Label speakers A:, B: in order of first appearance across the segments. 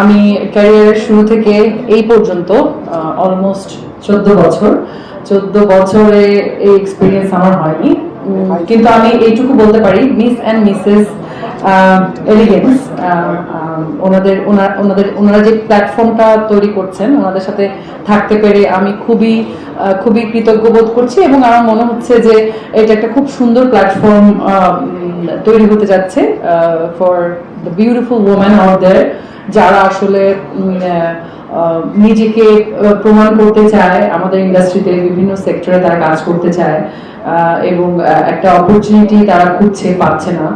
A: আমি ক্যারিয়ারের শুরু থেকে এই পর্যন্ত অলমোস্ট চোদ্দ বছর। চোদ্দ বছরে এই এক্সপিরিয়েন্স আমার হয়নি। কিন্তু আমি এইটুকু বলতে পারি মিস অ্যান্ড মিসেস এলিগেন্স ওনাদের ওনা- ওনাদের, ওনারা যে প্ল্যাটফর্মটা তৈরি করছেন, ওনাদের সাথে থাকতে পেরে আমি খুবই খুবই কৃতজ্ঞ বোধ করছি এবং আমার মনে হচ্ছে যে এটা একটা খুব সুন্দর প্ল্যাটফর্ম তৈরি হতে যাচ্ছে for the beautiful women out there যারা আসলে নিজেকে প্রমাণ করতে চায়, আমাদের ইন্ডাস্ট্রিতে বিভিন্ন সেক্টরে তারা কাজ করতে চায়। এবং একটা অপরচুনিটি তারা খুঁজছে পাচ্ছে না।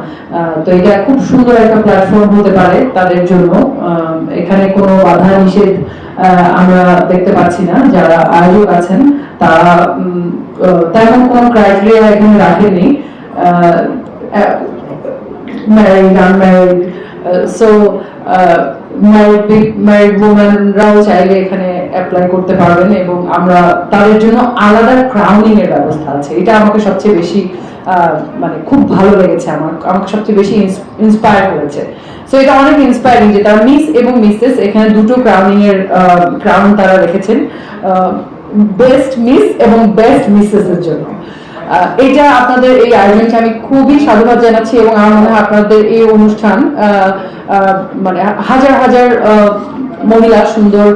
A: তো এটা খুব সুন্দর একটা প্ল্যাটফর্ম হতে পারে তাদের জন্য। এখানে কোনো বাধা নিষেধ আমরা দেখতে পাচ্ছি না। যারা আয়োজক আছেন তারা তেমন কোনো ক্রাইটেরিয়া এখানে রাখেনি so uh, married pe- married womenরাও চাইলে এখানে অ্যাপ্লাই করতে পারবেন এবং আমরা তাদের জন্য আলাদা ক্রাউনিং এর ব্যবস্থা আছে। এটা আমাকে সবচেয়ে বেশি মানে খুব ভালো লেগেছে আমার, আমাকে সবচেয়ে বেশি ইন্সপায়ার করেছে। সো এটা অনেক ইন্সপায়ারিং যে তারা মিস এবং মিসেস এখানে দুটো ক্রাউনিং এর ক্রাউন তারা রেখেছেন বেস্ট মিস এবং বেস্ট মিসেস এর জন্য। এটা আপনাদের এই আয়োজনকে আমি খুবই সাধুবাদ জানাচ্ছি এবং আমার মনে হয় আপনাদের এই অনুষ্ঠান মানে হাজার হাজার মহিলা সুন্দর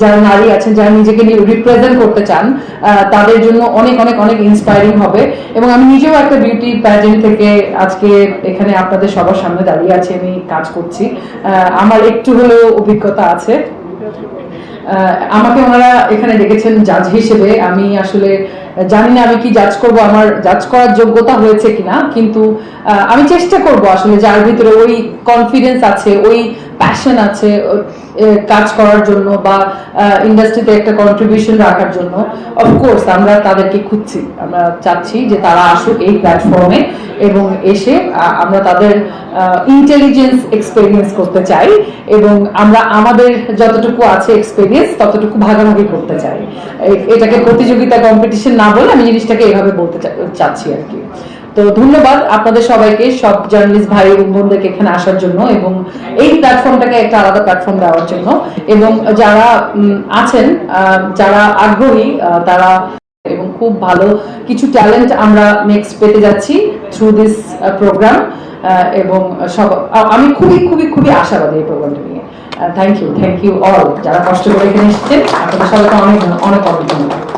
A: যারা নারী আছেন, যারা নিজেকে নিয়ে রিপ্রেজেন্ট করতে চান তাদের জন্য অনেক অনেক অনেক ইন্সপায়ারিং হবে। এবং আমি নিজেও একটা বিউটি প্যাজেন্ট থেকে আজকে এখানে আপনাদের সবার সামনে দাঁড়িয়ে আছি, আমি কাজ করছি। আমার একটু হলেও অভিজ্ঞতা আছে। আমাকে ওনারা এখানে ডেকেছেন জাজ হিসেবে। আমি আসলে জানি না আমি কি জাজ করব, আমার জাজ করার যোগ্যতা হয়েছে কিনা, কিন্তু আমি চেষ্টা করব আসলে যার ভিতরে ওই কনফিডেন্স আছে, ওই প্যাশন আছে কাজ করার জন্য বা ইন্ডাস্ট্রিতে একটা কন্ট্রিবিউশন রাখার জন্য। অফকোর্স আমরা তাদেরকে খুঁজছি। আমরা চাচ্ছি যে তারা আসুক এই প্ল্যাটফর্মে এবং এসে আমরা তাদের ইন্টেলিজেন্স এক্সপেরিয়েন্স করতে চাই এবং আমরা আমাদের যতটুকু আছে এক্সপেরিয়েন্স ততটুকু ভাগাভাগি করতে চাই। এটাকে প্রতিযোগিতা কম্পিটিশন না বলে আমি জিনিসটাকে এভাবে বলতে চাচ্ছি আর কি। তো ধন্যবাদ আপনাদের সবাইকে, সব জার্নালিস্ট ভাই এবং বোনদেরকে এখানে আসার জন্য এবং এই প্ল্যাটফর্মটাকে একটা আলাদা প্ল্যাটফর্ম দেওয়ার জন্য এবং যারা আছেন যারা আগ্রহী তারা এবং খুব ভালো কিছু ট্যালেন্ট আমরা নেক্সট পেতে যাচ্ছি থ্রু দিস প্রোগ্রাম এবং সব আমি খুবই খুবই খুবই আশাবাদী এই প্রোগ্রামটা নিয়ে। Thank you thank you all যারা কষ্ট করে এখানে এসেছেন। আপনাদের সবাইকে অনেক অনেক অনেক ধন্যবাদ।